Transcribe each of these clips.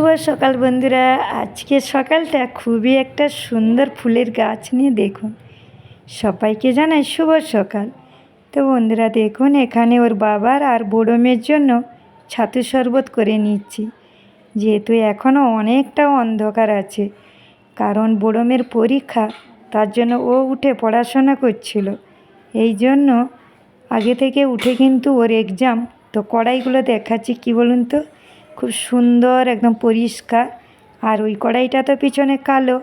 শুভ সকাল বন্ধুরা। আজকে সকালটা খুবই একটা সুন্দর ফুলের গাছ নিয়ে দেখুন। সবাইকে জানাই শুভ সকাল। তো বন্ধুরা, দেখুন, এখানে ওর বাবার আর বড়ো মেয়ের জন্য ছাতু শরবত করে নিচ্ছি। যেহেতু এখনও অনেকটা অন্ধকার আছে, কারণ বড়ো মেয়ের পরীক্ষা, তার জন্য ও উঠে পড়াশোনা করছিল। এই জন্য আগে থেকে উঠে কিন্তু ওর এক্সাম তো কড়াইগুলো দেখাচ্ছি, কি বলুন তো? খুব সুন্দর, একদম পরিষ্কার। আর ওই কড়াইটা তো পিছনে কালো।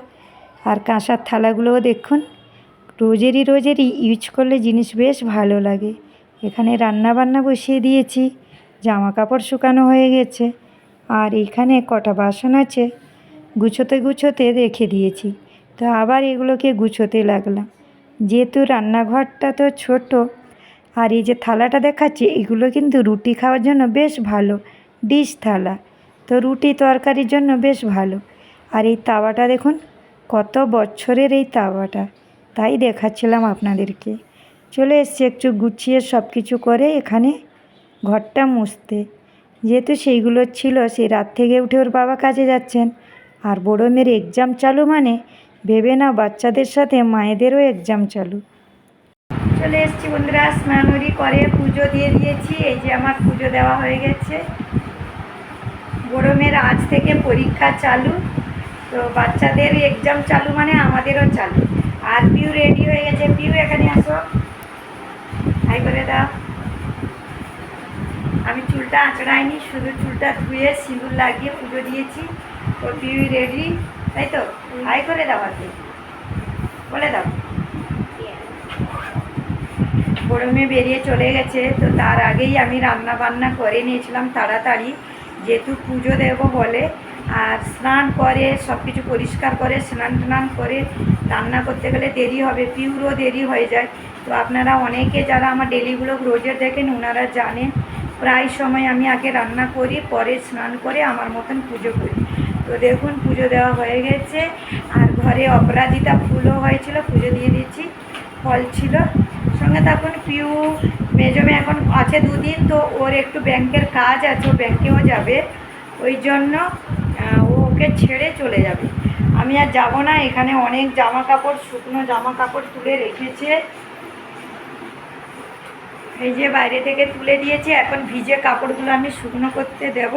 আর কাঁসার থালাগুলোও দেখুন, রোজেরই রোজেরই ইউজ করলে জিনিস বেশ ভালো লাগে। এখানে রান্না বান্না বসিয়ে দিয়েছি জামা কাপড় শুকানো হয়ে গেছে। আর এইখানে কটা বাসন আছে, গুছোতে গুছোতে রেখে দিয়েছি। তো আবার এগুলোকে গুছোতে লাগলাম। যেহেতু রান্নাঘরটা তো ছোট, আর এই যে থালাটা দেখাচ্ছি, এগুলো কিন্তু রুটি খাওয়ার জন্য বেশ ভালো। ডিশ থালা। তো রুটি তরকারির জন্য বেশ ভালো। আর এই তাওয়াটা দেখুন, কত বছরের এই তাওয়াটা। তাই দেখাচ্ছিলাম আপনাদেরকে। চলে এসছি একটু গুছিয়ে সব কিছু করে এখানে ঘরটা মুছতে। যেহেতু সেইগুলো ছিল সেই রাত থেকে উঠে ওর বাবা কাজে যাচ্ছেন। আর বড়ো মেয়ের এক্সাম চালু মানে ভেবে না বাচ্চাদের সাথে মায়েদেরও এক্সাম চালু। চলে এসেছি বন্ধুরা স্নানুরি করে পুজো দিয়ে দিয়েছি। এই যে আমার পুজো দেওয়া হয়ে গেছে। মেয়ের আজ থেকে পরীক্ষা চালু। তো বাচ্চাদের এক্সাম চালু মানে আমাদেরও চালু। আর পিউ রেডি হয়ে গেছে। পিউ, এখানে আসো। হাই করে দাও। আমি চুলটা আঁচড়াইনি শুধু চুলটা ধুয়ে সিঁদুর লাগিয়ে পুজো দিয়েছি। তো পিউ রেডি তাই তো? হাই করে দাও আর বলে দাও। মেয়ে বেরিয়ে চলে গেছে। তো তার আগেই আমি রান্না বান্না করে নিয়েছিলাম তাড়াতাড়ি। যেহেতু পুজো দেবো বলে, আর স্নান করে সব কিছু পরিষ্কার করে, স্নান টান করে রান্না করতে গেলে দেরি হবে, পিউরও দেরি হয়ে যায়। তো আপনারা অনেকে যারা আমার ডেলিগুলো রোজের দেখেন ওনারা জানেন, প্রায় সময় আমি আগে রান্না করি, পরে স্নান করে আমার মতন পুজো করি। তো দেখুন, পুজো দেওয়া হয়ে গেছে। আর ঘরে অপরাজিতা ফুলও হয়েছিল, পুজো দিয়ে দিয়েছি ফল ছিল। সঙ্গে তখন পিউ মেজমে এখন আছে দুদিন, তো ওর একটু ব্যাংকের কাজ আছে, ও ব্যাংকেও যাবে। ওই জন্য ও ওকে ছেড়ে চলে যাবে। আমি আর যাব না, এখানে অনেক জামা কাপড় শুকনো জামা কাপড় তুলে রেখেছে। এই যে বাইরে থেকে তুলে দিয়েছি, এখন ভিজে কাপড়গুলো আমি শুকনো করতে দেব।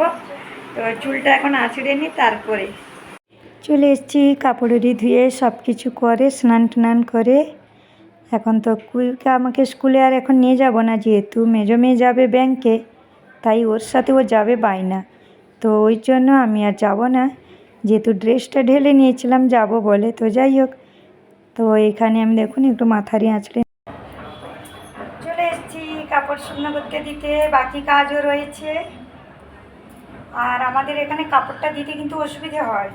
তো চুলটা এখন আঁচড়ে নিই তারপরে। চলে এসেছি কাপড়েরই ধুয়ে সব কিছু করে স্নান টান করে। এখন তো কুইকে আমাকে স্কুলে আর এখন নিয়ে যাব না যেহেতু মেজো মেয়ে যাবে ব্যাংকে, তাই ওর সাথে ও যাবে বাইনা তো ওই জন্য আমি আর যাব না। যেহেতু ড্রেসটা ঢেলে নিয়েছিলাম যাব বলে, তো যাই হোক। তো এখানে আমি দেখুন একটু মাথারি আঁচড়ে চলে এসেছি কাপড় শুকনো করতে দিতে, বাকি কাজও রয়েছে। আর আমাদের এখানে কাপড়টা দিতে কিন্তু অসুবিধে হয়।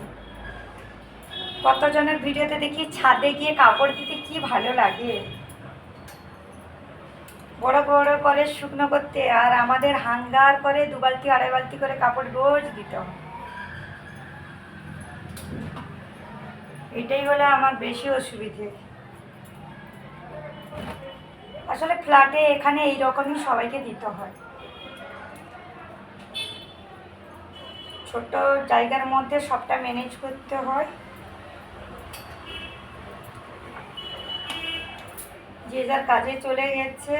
কতজনের ভিডিওতে দেখি ছাদে গিয়ে কাপড় দিতে কি ভালো লাগে। বড় বড় করে শুকনো করতে, আর আমাদের হাঙ্গার করে দু বালতি, আড়াই বালতি করে কাপড় রোজ দিতে হয়। এটাই হলো আমার বেশি অসুবিধে। আসলে ফ্ল্যাটে এখানে এই রকমই সবাইকে দিতে হয়। ছোট জায়গার মধ্যে সবটা ম্যানেজ করতে হয়। যে যার কাজে চলে গেছে,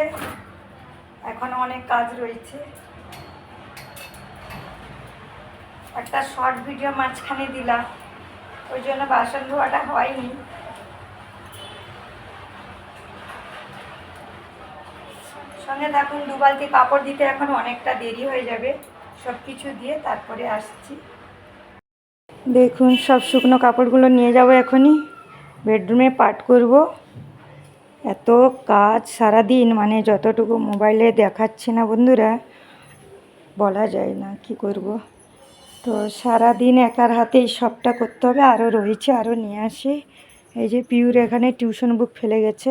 এখন অনেক কাজ রয়েছে। একটা শর্ট ভিডিও মাঝখানে দিলাম, ওই জন্য বাসন ধোয়াটা হয়নি। সঙ্গে থাকুন, দুবালতি কাপড় দিতে এখন অনেকটা দেরি হয়ে যাবে সব কিছু দিয়ে তারপরে আসছি। দেখুন, সব শুকনো কাপড়গুলো নিয়ে যাব এখনই। বেডরুমে পাট করব। এত কাজ সারাদিন মানে যতটুকু মোবাইলে দেখাচ্ছে না বন্ধুরা, বলা যায় না কি করব। তো সারাদিন একার হাতেই সবটা করতে হবে, আরও রয়েছে, আরও নিয়ে আসি। এই যে পিউর এখানে টিউশন বুক ফেলে গেছে।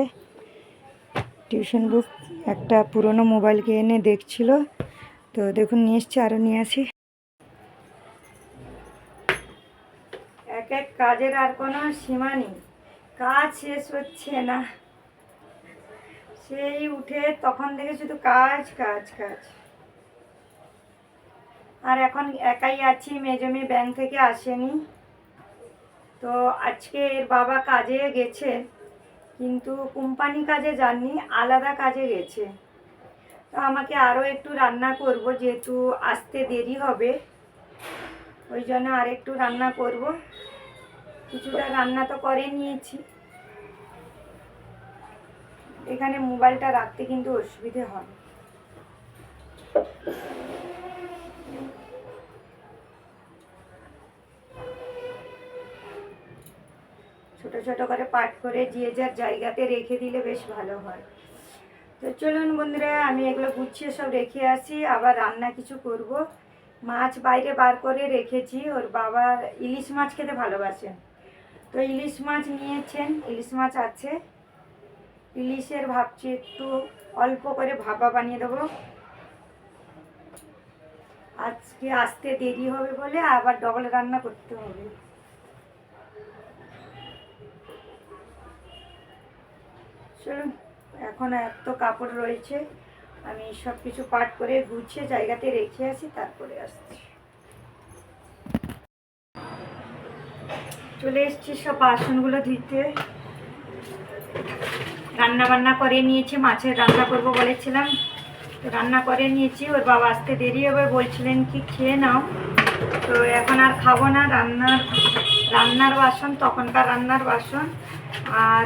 টিউশন বুক একটা পুরনো মোবাইলকে এনে দেখছিল। তো দেখুন, নিয়ে এসছি, আরও নিয়ে আসি। এক এক কাজের আর কোনো সীমা নেই। কাজ শেষ হচ্ছে না। সেই উঠে তখন থেকে শুধু কাজ কাজ কাজ। আর এখন একাই আছি, মেজমি ব্যাংক থেকে আসেনি। তো আজকে এর বাবা কাজে গেছে, কিন্তু কোম্পানি কাজে যাননি, আলাদা কাজে গেছে। তো আমাকে আরও একটু রান্না করব, যেহেতু আসতে দেরি হবে। ওই জন্য আর একটু রান্না করব। কিছুটা রান্না তো করে নিয়েছি। এখানে মোবাইলটা রাখতে কিন্তু অসুবিধে হয়। ছোট ছোট করে পাট করে যে যার জায়গাতে রেখে দিলে বেশ ভালো হয়। তো চলুন বন্ধুরা, আমি এগুলো গুছিয়ে সব রেখে আসি, আবার রান্না কিছু করব। মাছ বাইরে বার করে রেখেছি, ওর বাবা ইলিশ মাছ খেতে ভালোবাসেন তো ইলিশ মাছ নিয়েছেন, ইলিশ মাছ আছে। ইলিশের ভাবছি একটু অল্প করে ভাপা বানিয়ে দেবো। আজকে আসতে দেরি হবে বলে আবার ডবল রান্না করতে হবে। চলুন, এখন এত কাপড় রয়েছে, আমি সব কিছু পাট করে গুছিয়ে জায়গাতে রেখে আসি, তারপরে আসছি। চলে এসছি, সব বাসনগুলো ধুইতে। রান্না বান্না করে নিয়েছি, মাছের রান্না করব বলেছিলাম। তো রান্না করে নিয়েছি, ওর বাবা আসতে দেরি হবে, বলছিলেন কি খেয়ে নাও। তো এখন আর খাব না, রান্নার রান্নার বাসন, তখনকার রান্নার বাসন। আর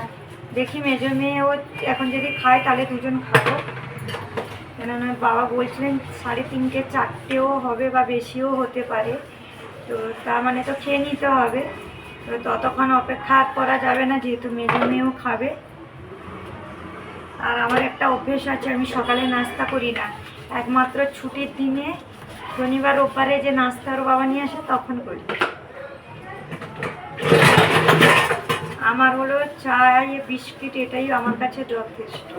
দেখি মেজো মেয়ে ও এখন যদি খায়, তাহলে দুজন খাব। কেননা বাবা বলছিলেন সাড়ে তিনটে, চারটেও হবে বা বেশিও হতে পারে। তো তার মানে তো খেয়ে নিতে হবে। ততক্ষণ অপেক্ষা করা যাবে না, যেহেতু মেজো মেয়েও খাবে। আর আমার একটা অভ্যেস আছে, আমি সকালে নাস্তা করি না। একমাত্র ছুটির দিনে শনিবার ওপারে যে নাস্তার বাবা নিয়ে আসে, তখন করি। আমার হলো চাই, বিস্কিট, এটাই আমার কাছে যথেষ্ট।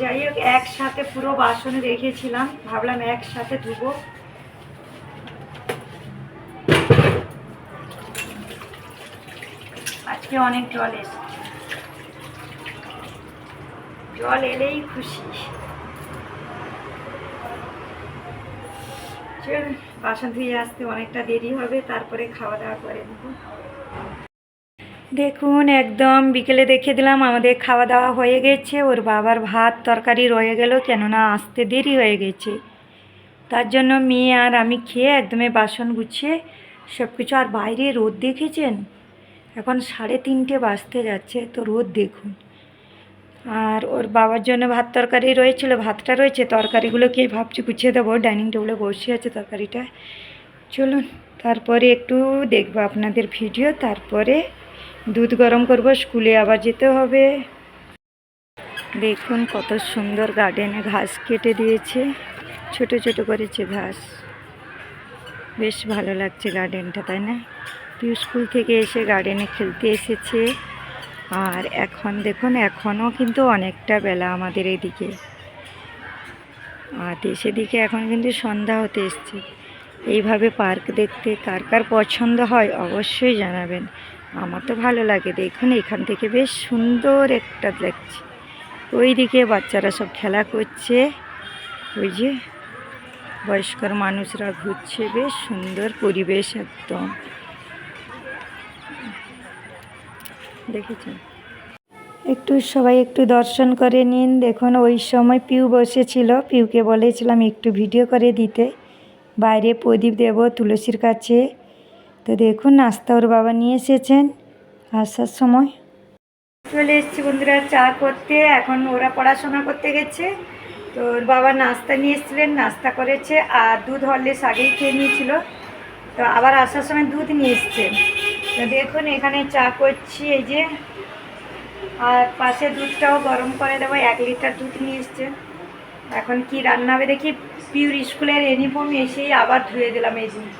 যাই হোক, একসাথে পুরো বাসনে রেখেছিলাম, ভাবলাম একসাথে ধুবো। আজকে অনেক জল এসছে জল এলেই খুশি। বাসন ধুয়ে আসতে অনেকটা দেরি হবে, তারপরে খাওয়া দাওয়া করে নেব। দেখুন, একদম বিকেলে দেখে দিলাম আমাদের খাওয়া দাওয়া হয়ে গেছে, ওর বাবার ভাত তরকারি রয়ে গেল, কেননা আসতে দেরি হয়ে গেছে। তার জন্য মেয়ে আর আমি খেয়ে একদমই বাসন গুছিয়ে সব কিছু আর বাইরে রোদ দেখেছেন? এখন সাড়ে তিনটে বাজতে যাচ্ছে, তো রোদ দেখুন। আর ওর বাবার জন্য ভাত তরকারি রয়েছিল, ভাতটা রয়েছে তরকারিগুলোকে ভাবছি গুছিয়ে দেবো, ডাইনিং টেবিলে বসে আছে তরকারিটা। চলুন, তারপরে একটু দেখব আপনাদের ভিডিও, তারপরে দুধ গরম করব, স্কুলে আবার যেতে হবে। দেখুন কত সুন্দর গার্ডেনে ঘাস কেটে দিয়েছে, ছোট ছোট করেছে ঘাস। বেশ ভালো লাগছে গার্ডেনটা তাই না? পিউ স্কুল থেকে এসে গার্ডেনে খেলতে এসেছে। আর এখন দেখুন, এখনও কিন্তু অনেকটা বেলা আমাদের এদিকে। আর দেশে দিকে এখন কিন্তু সন্ধ্যা হতে এসছে। এইভাবে পার্ক দেখতে কার কার পছন্দ হয় অবশ্যই জানাবেন। আমার তো ভালো লাগে। দেখুন, এখান থেকে বেশ সুন্দর একটা লাগছে ওইদিকে বাচ্চারা সব খেলা করছে। ওই যে বয়স্কর মানুষরা ঘুরছে, বেশ সুন্দর পরিবেশ একদম। দেখেছেন? একটু সবাই একটু দর্শন করে নিন। দেখুন, ওই সময় পিউ বসেছিল। পিউকে বলেছিলাম একটু ভিডিও করে দিতে। বাইরে প্রদীপ দেব তুলসীর কাছে। তো দেখুন, নাস্তা ওর বাবা নিয়ে এসেছেন আসার সময়। চলে এসেছি বন্ধুরা চা করতে। এখন ওরা পড়াশোনা করতে গেছে। তো ওর বাবা নাস্তা নিয়ে এসেছিলেন, নাস্তা করেছে। আর দুধ হরলিক্স আগেই খেয়ে নিয়েছিল। তো আবার আসার সময় দুধ নিয়ে এসছেন তো দেখুন, এখানে চা করছি, এই যে। আর পাশে দুধটাও গরম করে দেবো, এক লিটার দুধ নিয়ে এসছে। এখন কি রান্না হবে দেখি পিউর স্কুলের ইউনিফর্ম এসেই আবার ধুয়ে দিলাম, এই জিনিস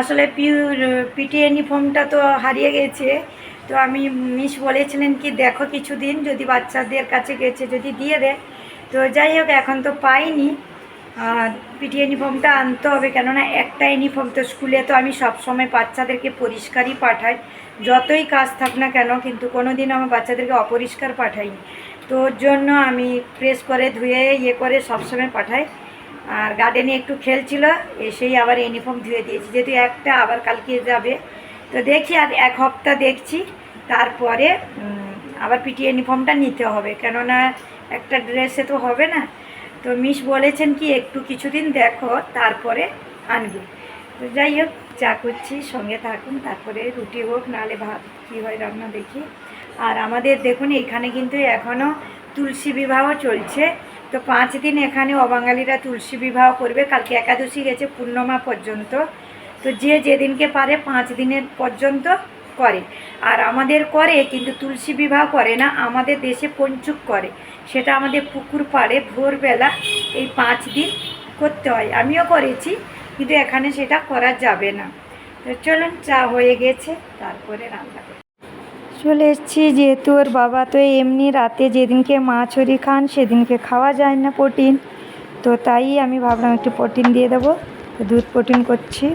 আসলে পিউর পিটি ইউনিফর্মটা তো হারিয়ে গেছে। তো আমি মিস বলেছিলেন কি, দেখো কিছুদিন, যদি বাচ্চাদের কাছে গেছে, যদি দিয়ে দেয়। তো যাই হোক, এখন তো পাইনি। পিটি ইউনিফর্মটা আনতে হবে, কেননা একটা ইউনিফর্ম তো স্কুলে তো আমি সব সময় বাচ্চাদেরকে পরিষ্কারই পাঠাই। যতই কাজ থাক না কেন, কিন্তু কোনো দিন আমার বাচ্চাদেরকে অপরিষ্কার পাঠাইনি। তো ওর জন্য আমি প্রেস করে, ধুয়ে ইয়ে করে সবসময় পাঠাই। আর গার্ডেনে একটু খেলছিল এসেই আবার ইউনিফর্ম ধুয়ে দিয়েছি। যেহেতু একটা আবার কালকে যাবে। তো দেখি আর এক সপ্তাহ দেখছি, তারপরে আবার পিটি ইউনিফর্মটা নিতে হবে। কেননা একটা ড্রেসে তো হবে না। তো মিস বলেছেন কি, একটু কিছুদিন দেখো, তারপরে আনবে। তো যাই হোক, চা করছি, সঙ্গে থাকুন, তারপরে রুটি হোক, নাহলে ভাত, কী হয় রান্না দেখি। আর আমাদের দেখুন, এখানে কিন্তু এখনও তুলসী বিবাহ চলছে। তো পাঁচ দিন এখানে অবাঙালিরা তুলসী বিবাহ করবে। কালকে একাদশী গেছে, পূর্ণমা পর্যন্ত। তো যে যেদিনকে পারে, পাঁচ দিনের পর্যন্ত করে। আর আমাদের করে, কিন্তু তুলসী বিবাহ করে না, আমাদের দেশে পঞ্চুক করে। সেটা আমাদের পুকুর পাড়ে ভোরবেলা এই পাঁচ দিন করতে হয়। আমিও করেছি, কিন্তু এখানে সেটা করা যাবে না। তো চলুন, চা হয়ে গেছে, তারপরে রান্না করি। চলে এসেছি, যেহেতু ওর বাবা তো এমনি রাতে যেদিনকে মাছ হরি খান, সেদিনকে খাওয়া যায় না প্রোটিন। তো তাই আমি ভাবলাম একটু প্রোটিন দিয়ে দেবো। তো দুধ প্রোটিন করছি।